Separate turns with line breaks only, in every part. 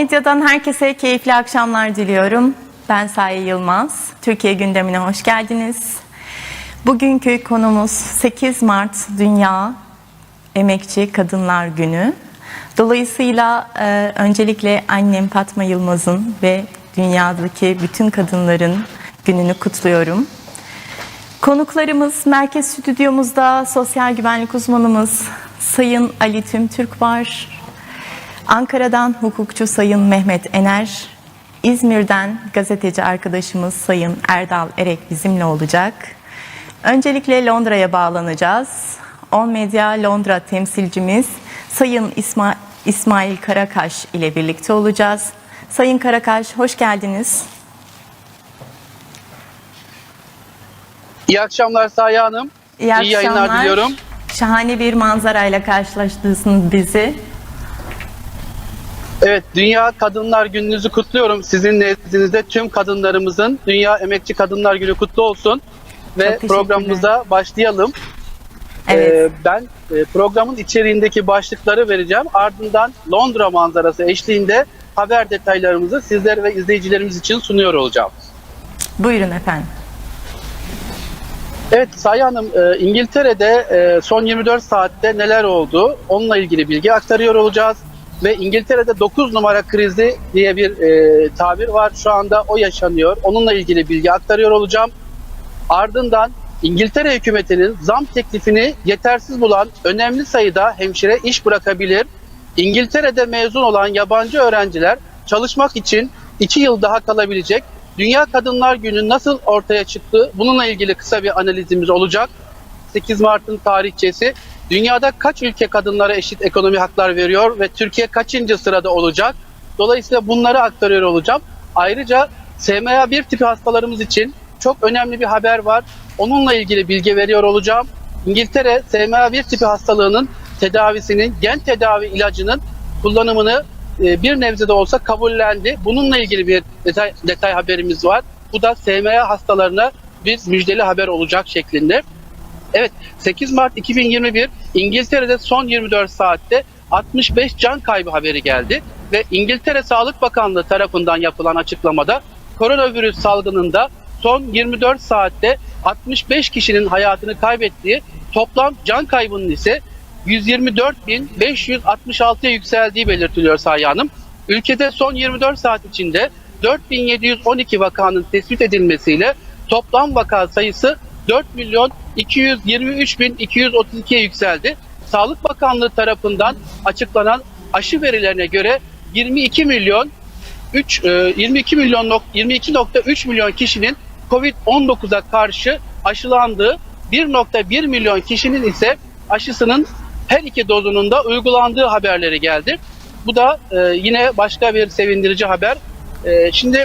Medya'dan herkese keyifli akşamlar diliyorum. Ben Saye Yılmaz. Türkiye gündemine hoş geldiniz. Bugünkü konumuz 8 Mart Dünya Emekçi Kadınlar Günü. Dolayısıyla e, öncelikle annem Fatma Yılmaz'ın ve dünyadaki bütün kadınların gününü kutluyorum. Konuklarımız merkez stüdyomuzda sosyal güvenlik uzmanımız Sayın Ali Tüm Türk var. Ankara'dan hukukçu Sayın Mehmet Ener, İzmir'den gazeteci arkadaşımız Sayın Erdal Erek bizimle olacak. Öncelikle Londra'ya bağlanacağız. On Medya Londra temsilcimiz Sayın İsma İsmail Karakaş ile birlikte olacağız. Sayın Karakaş hoş geldiniz.
İyi akşamlar Saye Hanım.
İyi,
İyi yayınlar
akşamlar.
diliyorum.
Şahane bir manzarayla karşılaştırdınız bizi.
Evet, Dünya Kadınlar Gününüzü kutluyorum. Sizin nezdinizde tüm kadınlarımızın Dünya Emekçi Kadınlar Günü kutlu olsun. Ve programımıza başlayalım.
Evet.
Ee, ben e, programın içeriğindeki başlıkları vereceğim. Ardından Londra manzarası eşliğinde haber detaylarımızı sizler ve izleyicilerimiz için sunuyor olacağım.
Buyurun efendim.
Evet Sayı Hanım, e, İngiltere'de e, son 24 saatte neler oldu? Onunla ilgili bilgi aktarıyor olacağız. Ve İngiltere'de 9 numara krizi diye bir e, tabir var. Şu anda o yaşanıyor. Onunla ilgili bilgi aktarıyor olacağım. Ardından İngiltere hükümetinin zam teklifini yetersiz bulan önemli sayıda hemşire iş bırakabilir. İngiltere'de mezun olan yabancı öğrenciler çalışmak için 2 yıl daha kalabilecek. Dünya Kadınlar Günü nasıl ortaya çıktı? Bununla ilgili kısa bir analizimiz olacak. 8 Mart'ın tarihçesi. Dünyada kaç ülke kadınlara eşit ekonomi haklar veriyor ve Türkiye kaçıncı sırada olacak? Dolayısıyla bunları aktarıyor olacağım. Ayrıca SMA 1 tipi hastalarımız için çok önemli bir haber var. Onunla ilgili bilgi veriyor olacağım. İngiltere SMA 1 tipi hastalığının tedavisinin, gen tedavi ilacının kullanımını e, bir nebze de olsa kabullendi. Bununla ilgili bir detay, detay haberimiz var. Bu da SMA hastalarına bir müjdeli haber olacak şeklinde. Evet 8 Mart 2021 İngiltere'de son 24 saatte 65 can kaybı haberi geldi ve İngiltere Sağlık Bakanlığı tarafından yapılan açıklamada koronavirüs salgınında son 24 saatte 65 kişinin hayatını kaybettiği toplam can kaybının ise 124.566'ya yükseldiği belirtiliyor Sayı Hanım. Ülkede son 24 saat içinde 4712 vakanın tespit edilmesiyle toplam vaka sayısı 4 milyon 223 bin 232'ye yükseldi. Sağlık Bakanlığı tarafından açıklanan aşı verilerine göre 22 milyon 3 e, 22 milyon nok- 22.3 milyon kişinin Covid-19'a karşı aşılandığı 1.1 milyon kişinin ise aşısının her iki dozunun da uygulandığı haberleri geldi. Bu da e, yine başka bir sevindirici haber. E, şimdi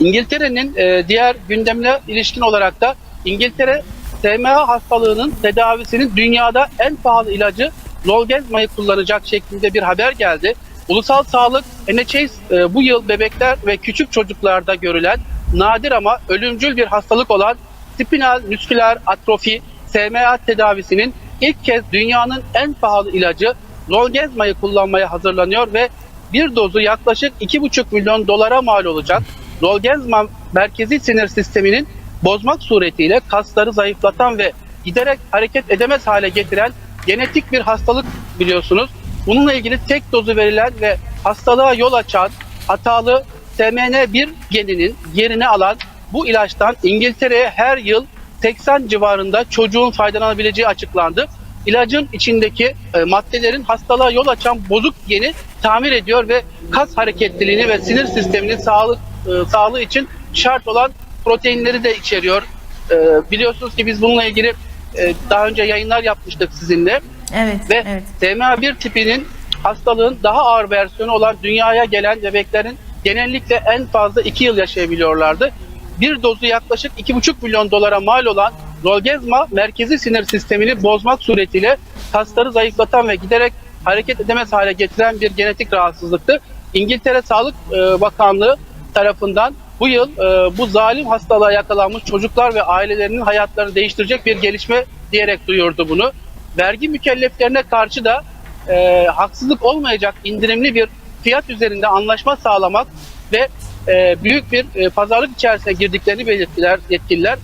İngiltere'nin e, diğer gündemine ilişkin olarak da İngiltere SMA hastalığının tedavisinin dünyada en pahalı ilacı Zolgensma'yı kullanacak şeklinde bir haber geldi. Ulusal Sağlık NHS e, bu yıl bebekler ve küçük çocuklarda görülen nadir ama ölümcül bir hastalık olan spinal musküler atrofi SMA tedavisinin ilk kez dünyanın en pahalı ilacı Zolgensma'yı kullanmaya hazırlanıyor ve bir dozu yaklaşık 2,5 milyon dolara mal olacak. Zolgensma merkezi sinir sisteminin bozmak suretiyle kasları zayıflatan ve giderek hareket edemez hale getiren genetik bir hastalık biliyorsunuz. Bununla ilgili tek dozu verilen ve hastalığa yol açan hatalı SMN1 geninin yerini alan bu ilaçtan İngiltere'ye her yıl 80 civarında çocuğun faydalanabileceği açıklandı. İlacın içindeki e, maddelerin hastalığa yol açan bozuk geni tamir ediyor ve kas hareketliliğini ve sinir sisteminin sağlık e, sağlığı için şart olan proteinleri de içeriyor. E, biliyorsunuz ki biz bununla ilgili e, daha önce yayınlar yapmıştık sizinle
Evet,
ve
evet.
SMA1 tipinin hastalığın daha ağır versiyonu olan dünyaya gelen bebeklerin genellikle en fazla 2 yıl yaşayabiliyorlardı. Bir dozu yaklaşık 2,5 milyon dolara mal olan Zolgensma merkezi sinir sistemini bozmak suretiyle kasları zayıflatan ve giderek hareket edemez hale getiren bir genetik rahatsızlıktı. İngiltere Sağlık e, Bakanlığı tarafından bu yıl e, bu zalim hastalığa yakalanmış çocuklar ve ailelerinin hayatlarını değiştirecek bir gelişme diyerek duyurdu bunu. Vergi mükelleflerine karşı da e, haksızlık olmayacak indirimli bir fiyat üzerinde anlaşma sağlamak ve e, büyük bir e, pazarlık içerisine girdiklerini belirttiler yetkililer.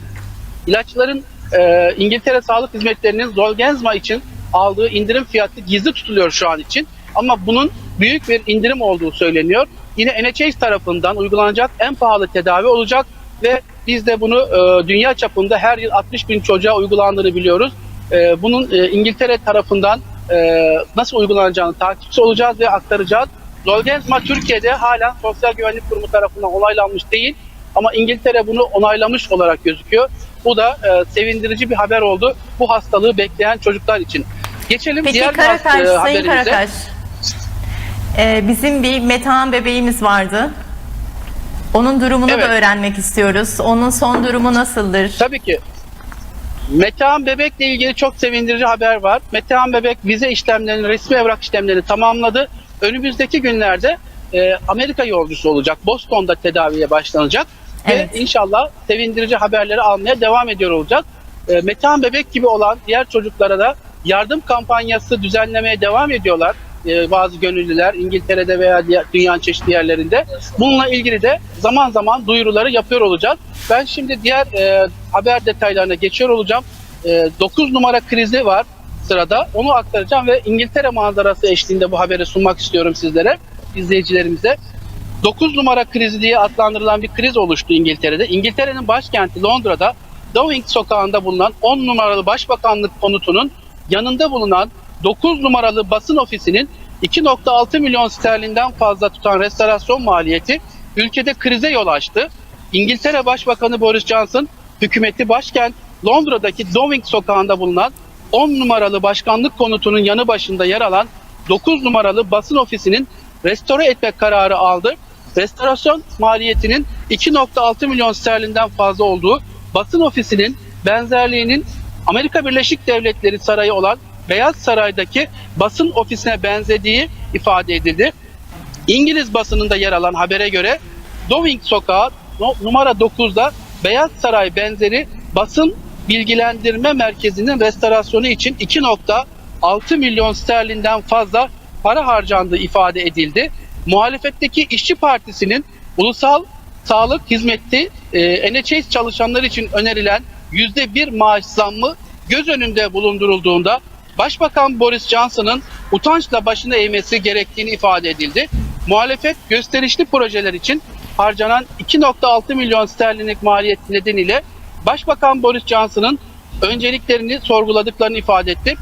İlaçların e, İngiltere Sağlık Hizmetleri'nin Zolgensma için aldığı indirim fiyatı gizli tutuluyor şu an için. Ama bunun büyük bir indirim olduğu söyleniyor. Yine NHS tarafından uygulanacak en pahalı tedavi olacak ve biz de bunu e, dünya çapında her yıl 60 bin çocuğa uygulandığını biliyoruz. E, bunun e, İngiltere tarafından e, nasıl uygulanacağını takipçi olacağız ve aktaracağız. Zolgensma Türkiye'de hala Sosyal Güvenlik Kurumu tarafından onaylanmış değil ama İngiltere bunu onaylamış olarak gözüküyor. Bu da e, sevindirici bir haber oldu bu hastalığı bekleyen çocuklar için. Geçelim
Peki
diğer
Karakaş,
e,
Sayın
haberimize.
Karakaş. Ee, bizim bir Metehan bebeğimiz vardı. Onun durumunu
Evet.
da öğrenmek istiyoruz. Onun son durumu nasıldır?
Tabii ki. Metehan Bebek'le ilgili çok sevindirici haber var. Metehan Bebek vize işlemlerini, resmi evrak işlemlerini tamamladı. Önümüzdeki günlerde e, Amerika yolcusu olacak. Boston'da tedaviye başlanacak.
Evet.
Ve inşallah sevindirici haberleri almaya devam ediyor olacak. E, Metehan Bebek gibi olan diğer çocuklara da yardım kampanyası düzenlemeye devam ediyorlar. E, bazı gönüllüler İngiltere'de veya diğer, dünyanın çeşitli yerlerinde. Bununla ilgili de zaman zaman duyuruları yapıyor olacağız. Ben şimdi diğer e, haber detaylarına geçiyor olacağım. 9 numara krizi var sırada. Onu aktaracağım ve İngiltere manzarası eşliğinde bu haberi sunmak istiyorum sizlere, izleyicilerimize. 9 numara krizi diye adlandırılan bir kriz oluştu İngiltere'de. İngiltere'nin başkenti Londra'da Downing sokağında bulunan 10 numaralı başbakanlık konutunun yanında bulunan 9 numaralı basın ofisinin 2.6 milyon sterlinden fazla tutan restorasyon maliyeti ülkede krize yol açtı. İngiltere Başbakanı Boris Johnson hükümeti başkent Londra'daki Downing sokağında bulunan 10 numaralı başkanlık konutunun yanı başında yer alan 9 numaralı basın ofisinin restore etmek kararı aldı. Restorasyon maliyetinin 2.6 milyon sterlinden fazla olduğu basın ofisinin benzerliğinin Amerika Birleşik Devletleri Sarayı olan Beyaz Saray'daki basın ofisine benzediği ifade edildi. İngiliz basınında yer alan habere göre Downing Sokağı numara 9'da Beyaz Saray benzeri basın bilgilendirme merkezinin restorasyonu için 2.6 milyon sterlinden fazla para harcandığı ifade edildi. Muhalefetteki İşçi Partisi'nin ulusal sağlık hizmeti e, NHS çalışanlar için önerilen %1 maaş zammı göz önünde bulundurulduğunda Başbakan Boris Johnson'ın utançla başını eğmesi gerektiğini ifade edildi. Muhalefet gösterişli projeler için harcanan 2.6 milyon sterlinlik maliyet nedeniyle Başbakan Boris Johnson'ın önceliklerini sorguladıklarını ifade etti.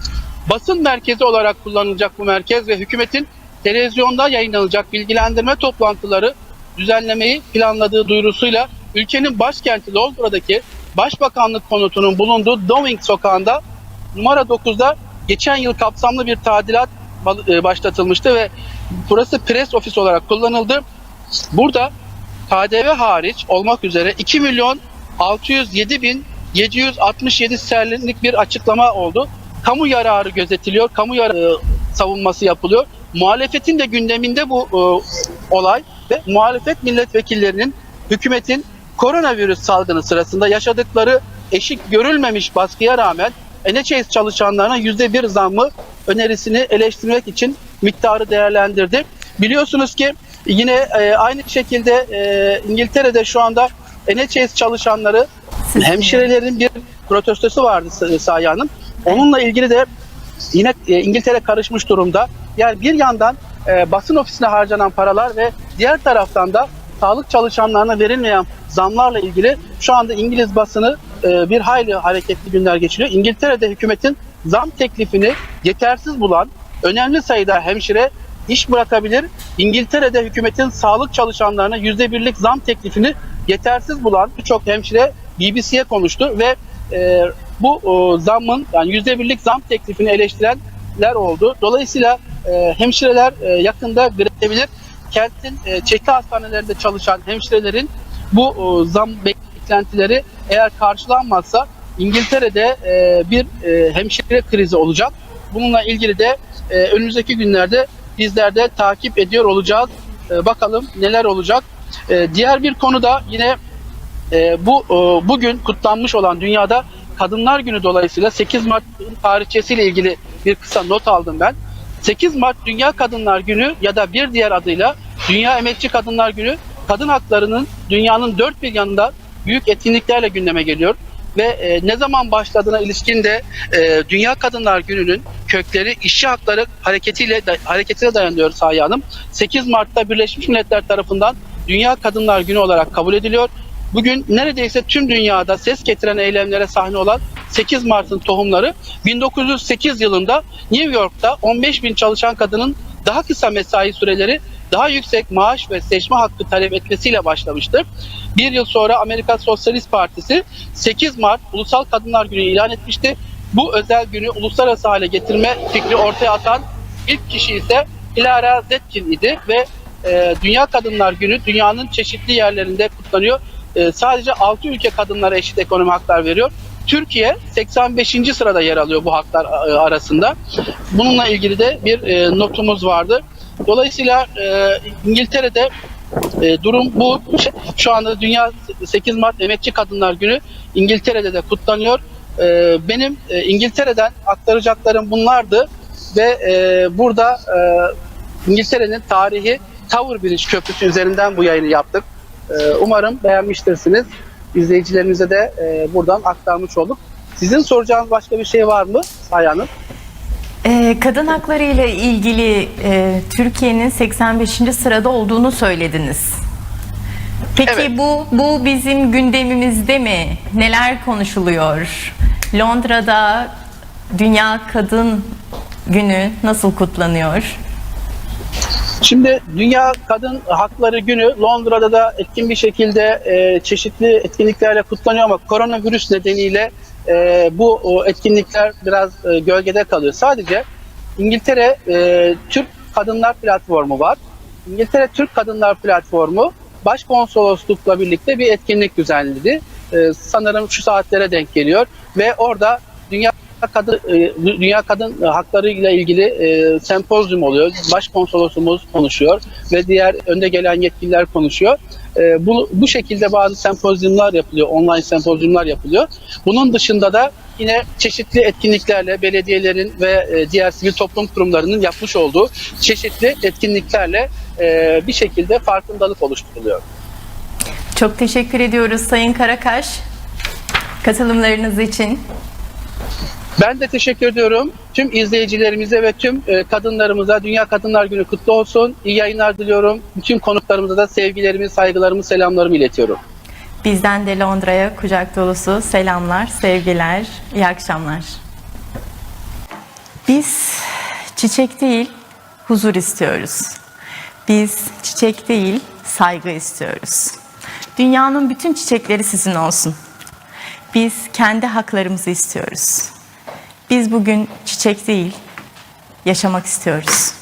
Basın merkezi olarak kullanılacak bu merkez ve hükümetin televizyonda yayınlanacak bilgilendirme toplantıları düzenlemeyi planladığı duyurusuyla ülkenin başkenti Londra'daki Başbakanlık konutunun bulunduğu Downing sokağında numara 9'da geçen yıl kapsamlı bir tadilat e, başlatılmıştı ve burası pres ofis olarak kullanıldı. Burada KDV hariç olmak üzere 2 milyon 607 bin 767 sterlinlik bir açıklama oldu. Kamu yararı gözetiliyor, kamu yararı e, savunması yapılıyor. Muhalefetin de gündeminde bu e, olay ve muhalefet milletvekillerinin hükümetin koronavirüs salgını sırasında yaşadıkları eşik görülmemiş baskıya rağmen NHS çalışanlarına %1 zammı önerisini eleştirmek için miktarı değerlendirdi. Biliyorsunuz ki yine e, aynı şekilde e, İngiltere'de şu anda NHS çalışanları
Siz-
hemşirelerin bir protestosu vardı Sa- Sahi Hanım. Onunla ilgili de yine e, İngiltere karışmış durumda. Yani bir yandan e, basın ofisine harcanan paralar ve diğer taraftan da sağlık çalışanlarına verilmeyen zamlarla ilgili şu anda İngiliz basını e, bir hayli hareketli günler geçiriyor. İngiltere'de hükümetin zam teklifini yetersiz bulan önemli sayıda hemşire iş bırakabilir. İngiltere'de hükümetin sağlık çalışanlarına %1'lik zam teklifini yetersiz bulan birçok hemşire BBC'ye konuştu ve e, bu o, zammın yani %1'lik zam teklifini eleştirenler oldu. Dolayısıyla e, hemşireler e, yakında grevebilir. Kentin e, çeşitli hastanelerinde çalışan hemşirelerin bu o, zam beklentileri eğer karşılanmazsa İngiltere'de e, bir e, hemşire krizi olacak. Bununla ilgili de e, önümüzdeki günlerde bizler de takip ediyor olacağız. E, bakalım neler olacak. E, diğer bir konu da yine e, bu e, bugün kutlanmış olan dünyada Kadınlar Günü dolayısıyla 8 Mart tarihçesiyle ilgili bir kısa not aldım ben. 8 Mart Dünya Kadınlar Günü ya da bir diğer adıyla Dünya Emekçi Kadınlar Günü kadın haklarının dünyanın dört bir yanında büyük etkinliklerle gündeme geliyor ve e, ne zaman başladığına ilişkin de e, Dünya Kadınlar Günü'nün kökleri işçi hakları hareketiyle da, hareketine dayanıyor Sahi Hanım. 8 Mart'ta Birleşmiş Milletler tarafından Dünya Kadınlar Günü olarak kabul ediliyor. Bugün neredeyse tüm dünyada ses getiren eylemlere sahne olan 8 Mart'ın tohumları 1908 yılında New York'ta 15 bin çalışan kadının daha kısa mesai süreleri, daha yüksek maaş ve seçme hakkı talep etmesiyle başlamıştır. Bir yıl sonra Amerika Sosyalist Partisi 8 Mart Ulusal Kadınlar Günü ilan etmişti. Bu özel günü uluslararası hale getirme fikri ortaya atan ilk kişi ise Ilara Zetkin idi ve e, Dünya Kadınlar Günü dünyanın çeşitli yerlerinde kutlanıyor. E, sadece 6 ülke kadınlara eşit ekonomi haklar veriyor. Türkiye 85. sırada yer alıyor bu haklar e, arasında. Bununla ilgili de bir e, notumuz vardı. Dolayısıyla e, İngiltere'de e, durum bu. Şu anda Dünya 8 Mart Emekçi Kadınlar Günü İngiltere'de de kutlanıyor. E, benim e, İngiltere'den aktaracaklarım bunlardı ve e, burada e, İngiltere'nin tarihi Tower Bridge Köprüsü üzerinden bu yayını yaptık. E, umarım beğenmiştirsiniz. İzleyicilerimize de e, buradan aktarmış olduk. Sizin soracağınız başka bir şey var mı?
Ee, kadın hakları ile ilgili e, Türkiye'nin 85. sırada olduğunu söylediniz. Peki
Evet.
bu bu bizim gündemimizde mi? Neler konuşuluyor? Londra'da Dünya Kadın Günü nasıl kutlanıyor?
Şimdi Dünya Kadın Hakları Günü Londra'da da etkin bir şekilde e, çeşitli etkinliklerle kutlanıyor ama koronavirüs nedeniyle e, bu o etkinlikler biraz e, gölgede kalıyor. Sadece İngiltere e, Türk Kadınlar Platformu var. İngiltere Türk Kadınlar Platformu Başkonsoloslukla birlikte bir etkinlik düzenledi. E, sanırım şu saatlere denk geliyor ve orada Dünya kadın e, dünya kadın hakları ile ilgili e, sempozyum oluyor. Başkonsolosumuz konuşuyor ve diğer önde gelen yetkililer konuşuyor. E, bu bu şekilde bazı sempozyumlar yapılıyor, online sempozyumlar yapılıyor. Bunun dışında da yine çeşitli etkinliklerle belediyelerin ve e, diğer sivil toplum kurumlarının yapmış olduğu çeşitli etkinliklerle e, bir şekilde farkındalık oluşturuluyor.
Çok teşekkür ediyoruz Sayın Karakaş katılımlarınız için.
Ben de teşekkür ediyorum. Tüm izleyicilerimize ve tüm e, kadınlarımıza Dünya Kadınlar Günü kutlu olsun. İyi yayınlar diliyorum. Bütün konuklarımıza da sevgilerimi, saygılarımı, selamlarımı iletiyorum.
Bizden de Londra'ya kucak dolusu selamlar, sevgiler, iyi akşamlar. Biz çiçek değil, huzur istiyoruz. Biz çiçek değil, saygı istiyoruz. Dünyanın bütün çiçekleri sizin olsun. Biz kendi haklarımızı istiyoruz. Biz bugün çiçek değil, yaşamak istiyoruz.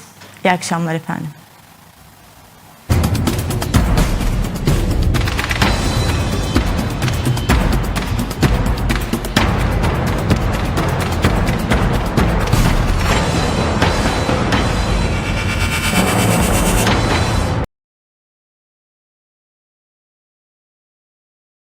İyi akşamlar efendim.